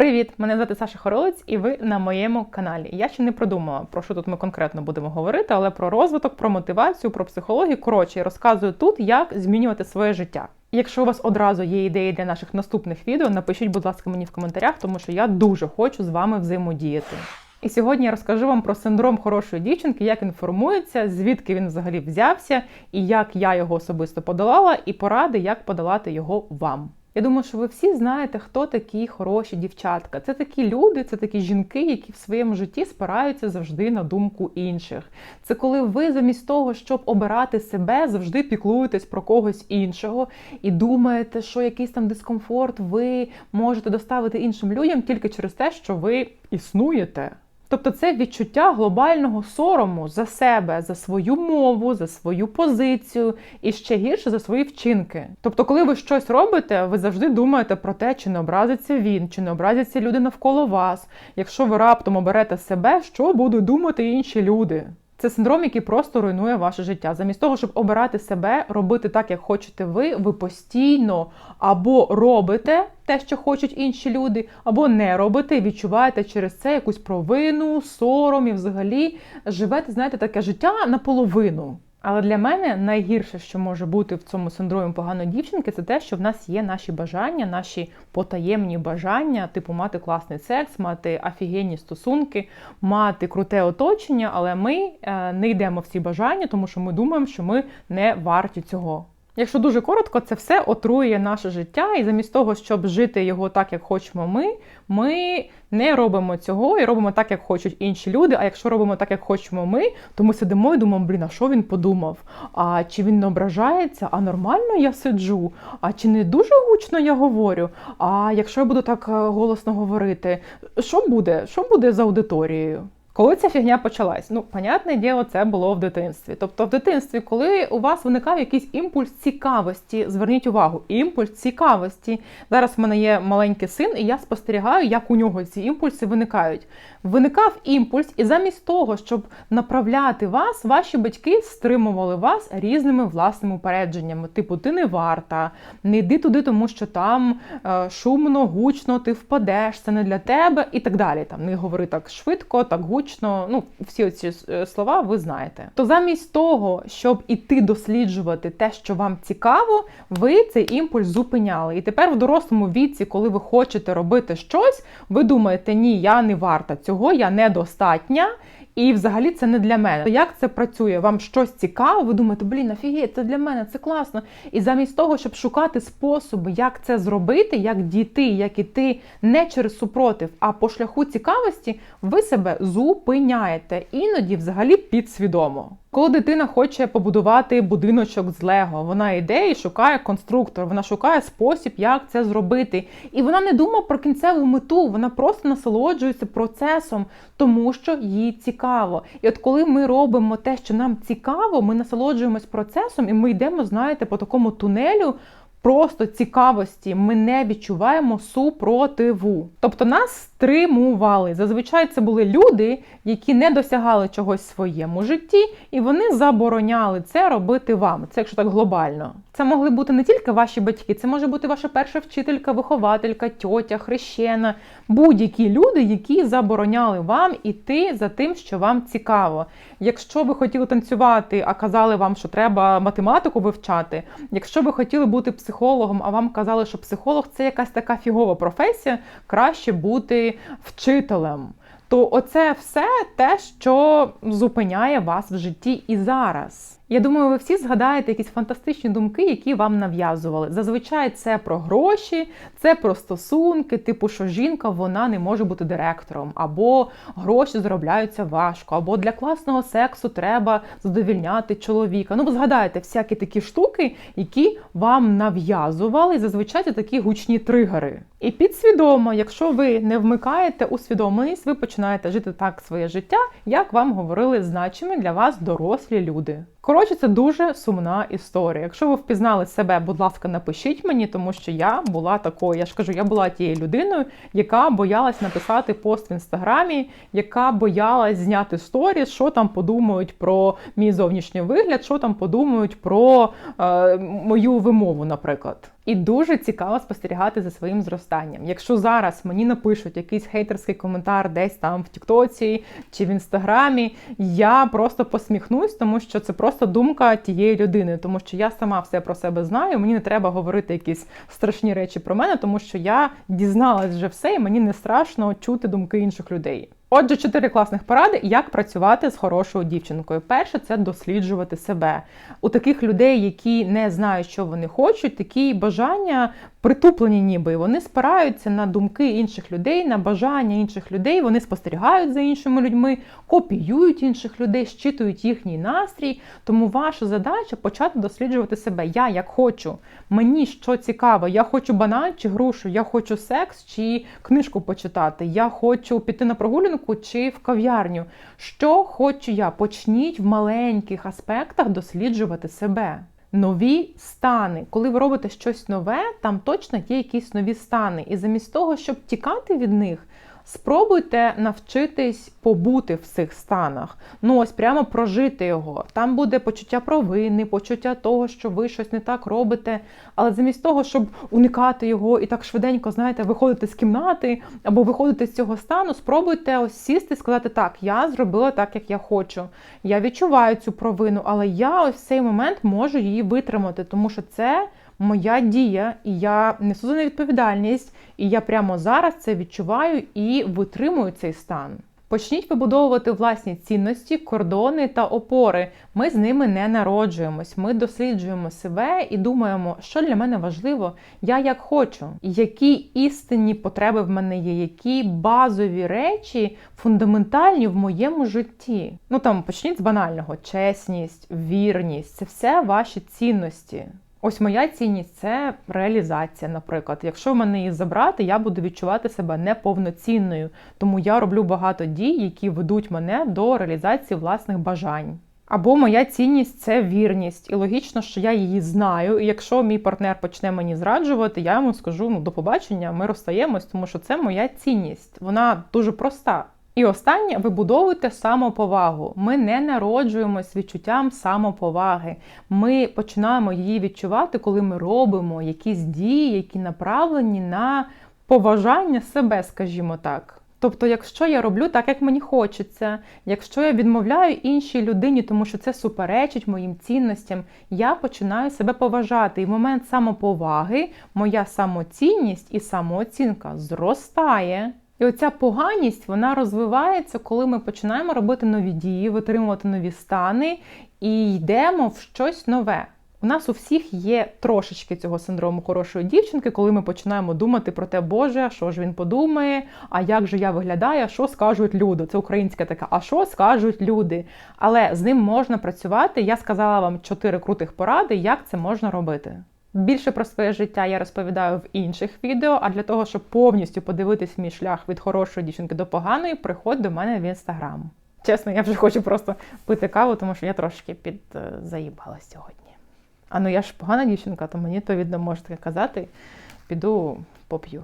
Привіт! Мене звати Саша Хоролець, і ви на моєму каналі. Я ще не продумала, про що тут ми конкретно будемо говорити, але про розвиток, про мотивацію, про психологію. Коротше, розказую тут, як змінювати своє життя. Якщо у вас одразу є ідеї для наших наступних відео, напишіть, будь ласка, мені в коментарях, тому що я дуже хочу з вами взаємодіяти. І сьогодні я розкажу вам про синдром хорошої дівчинки, як він формується, звідки він взагалі взявся, і як я його особисто подолала, і поради, як подолати його вам. Я думаю, що ви всі знаєте, хто такі хороші дівчатка. Це такі люди, це такі жінки, які в своєму житті спираються завжди на думку інших. Це коли ви замість того, щоб обирати себе, завжди піклуєтесь про когось іншого і думаєте, що якийсь там дискомфорт ви можете доставити іншим людям тільки через те, що ви існуєте. Тобто це відчуття глобального сорому за себе, за свою мову, за свою позицію і ще гірше за свої вчинки. Тобто, коли ви щось робите, ви завжди думаєте про те, чи не образиться він, чи не образяться люди навколо вас. Якщо ви раптом оберете себе, що будуть думати інші люди? Це синдром, який просто руйнує ваше життя. Замість того, щоб обирати себе, робити так, як хочете ви, ви постійно або робите те, що хочуть інші люди, або не робите, і відчуваєте через це якусь провину, сором і взагалі живете, знаєте, таке життя наполовину. Але для мене найгірше, що може бути в цьому синдромі поганої дівчинки, це те, що в нас є наші бажання, наші потаємні бажання, типу мати класний секс, мати офігенні стосунки, мати круте оточення, але ми е, не йдемо в ці бажання, тому що ми думаємо, що ми не варті цього. Якщо дуже коротко, це все отрує наше життя, і замість того, щоб жити його так, як хочемо ми, ми не робимо цього і робимо так, як хочуть інші люди. А якщо робимо так, як хочемо ми, то ми сидимо і думаємо, блін, а що він подумав? А чи він не ображається? А нормально я сиджу? А чи не дуже гучно я говорю? А якщо я буду так е, голосно говорити, що буде? Що буде з аудиторією? Коли ця фігня почалась? Ну, понятне діло, це було в дитинстві. Тобто, в дитинстві, коли у вас виникав якийсь імпульс цікавості, зверніть увагу, імпульс цікавості. Зараз в мене є маленький син, і я спостерігаю, як у нього ці імпульси виникають. Виникав імпульс, і замість того, щоб направляти вас, ваші батьки стримували вас різними власними упередженнями. Типу, ти не варта, не йди туди, тому що там е, шумно, гучно, ти впадеш, це не для тебе, і так далі. Там не говори так швидко, так гучно гучно, ну всі ці е, слова ви знаєте. То замість того, щоб іти досліджувати те, що вам цікаво, ви цей імпульс зупиняли. І тепер в дорослому віці, коли ви хочете робити щось, ви думаєте, ні, я не варта цього, я недостатня. І взагалі це не для мене. Як це працює? Вам щось цікаво? Ви думаєте, блін, офігеть, це для мене, це класно. І замість того, щоб шукати способи, як це зробити, як дійти, як іти не через супротив, а по шляху цікавості, ви себе зупиняєте, іноді взагалі підсвідомо. Коли дитина хоче побудувати будиночок з Лего, вона йде і шукає конструктор, вона шукає спосіб, як це зробити. І вона не думає про кінцеву мету, вона просто насолоджується процесом, тому що їй цікаво. І от коли ми робимо те, що нам цікаво, ми насолоджуємось процесом, і ми йдемо, знаєте, по такому тунелю просто цікавості ми не відчуваємо супротиву. Тобто нас стримували. Зазвичай це були люди, які не досягали чогось в своєму житті, і вони забороняли це робити вам. Це якщо так глобально. Це могли бути не тільки ваші батьки, це може бути ваша перша вчителька, вихователька, тьотя, хрещена, будь-які люди, які забороняли вам іти за тим, що вам цікаво. Якщо ви хотіли танцювати, а казали вам, що треба математику вивчати, якщо ви хотіли бути психологом, а вам казали, що психолог це якась така фігова професія, краще бути вчителем. То оце все те, що зупиняє вас в житті і зараз. Я думаю, ви всі згадаєте якісь фантастичні думки, які вам нав'язували. Зазвичай це про гроші, це про стосунки, типу, що жінка вона не може бути директором, або гроші заробляються важко, або для класного сексу треба задовільняти чоловіка. Ну, ви згадаєте всякі такі штуки, які вам нав'язували, зазвичай це такі гучні тригери. І підсвідомо, якщо ви не вмикаєте усвідомленість, ви починаєте жити так своє життя, як вам говорили значимі для вас дорослі люди. Коротше, це дуже сумна історія. Якщо ви впізнали себе, будь ласка, напишіть мені, тому що я була такою. Я ж кажу, я була тією людиною, яка боялась написати пост в інстаграмі, яка боялась зняти сторіс, що там подумають про мій зовнішній вигляд, що там подумають про е, мою вимову, наприклад. І дуже цікаво спостерігати за своїм зростанням. Якщо зараз мені напишуть якийсь хейтерський коментар десь там в Тіктоці чи в інстаграмі, я просто посміхнусь, тому що це просто думка тієї людини, тому що я сама все про себе знаю. Мені не треба говорити якісь страшні речі про мене, тому що я дізналась вже все, і мені не страшно чути думки інших людей. Отже, чотири класних поради, як працювати з хорошою дівчинкою. Перше це досліджувати себе. У таких людей, які не знають, що вони хочуть, такі бажання притуплені, ніби вони спираються на думки інших людей, на бажання інших людей. Вони спостерігають за іншими людьми, копіюють інших людей, щитують їхній настрій. Тому ваша задача почати досліджувати себе. Я як хочу. Мені що цікаво, я хочу банан чи грушу, я хочу секс чи книжку почитати. Я хочу піти на прогулянку чи в кав'ярню. Що хочу я? Почніть в маленьких аспектах досліджувати себе. Нові стани. Коли ви робите щось нове, там точно є якісь нові стани. І замість того, щоб тікати від них, спробуйте навчитись побути в цих станах. Ну ось прямо прожити його. Там буде почуття провини, почуття того, що ви щось не так робите. Але замість того, щоб уникати його і так швиденько, знаєте, виходити з кімнати або виходити з цього стану, спробуйте ось сісти і сказати: так, я зробила так, як я хочу. Я відчуваю цю провину, але я ось в цей момент можу її витримати, тому що це моя дія, і я несу за неї відповідальність, і я прямо зараз це відчуваю і витримую цей стан. Почніть вибудовувати власні цінності, кордони та опори. Ми з ними не народжуємось. Ми досліджуємо себе і думаємо, що для мене важливо, я як хочу, які істинні потреби в мене є, які базові речі фундаментальні в моєму житті. Ну там почніть з банального: чесність, вірність це все ваші цінності. Ось моя цінність це реалізація, наприклад. Якщо в мене її забрати, я буду відчувати себе неповноцінною, тому я роблю багато дій, які ведуть мене до реалізації власних бажань. Або моя цінність це вірність, і логічно, що я її знаю. І якщо мій партнер почне мені зраджувати, я йому скажу ну до побачення, ми розстаємось, тому що це моя цінність. Вона дуже проста. І останнє вибудовуйте самоповагу. Ми не народжуємось відчуттям самоповаги. Ми починаємо її відчувати, коли ми робимо якісь дії, які направлені на поважання себе, скажімо так. Тобто, якщо я роблю так, як мені хочеться, якщо я відмовляю іншій людині, тому що це суперечить моїм цінностям, я починаю себе поважати. І в момент самоповаги моя самоцінність і самооцінка зростає. І оця поганість вона розвивається, коли ми починаємо робити нові дії, витримувати нові стани і йдемо в щось нове. У нас у всіх є трошечки цього синдрому хорошої дівчинки, коли ми починаємо думати про те, Боже, що ж він подумає, а як же я виглядаю, що скажуть люди. Це українська така, а що скажуть люди. Але з ним можна працювати. Я сказала вам чотири крутих поради, як це можна робити. Більше про своє життя я розповідаю в інших відео, а для того, щоб повністю подивитись мій шлях від хорошої дівчинки до поганої, приходь до мене в інстаграм. Чесно, я вже хочу просто пити каву, тому що я трошки підзаїбалась сьогодні. А ну я ж погана дівчинка, то мені то відно можете казати, піду поп'ю.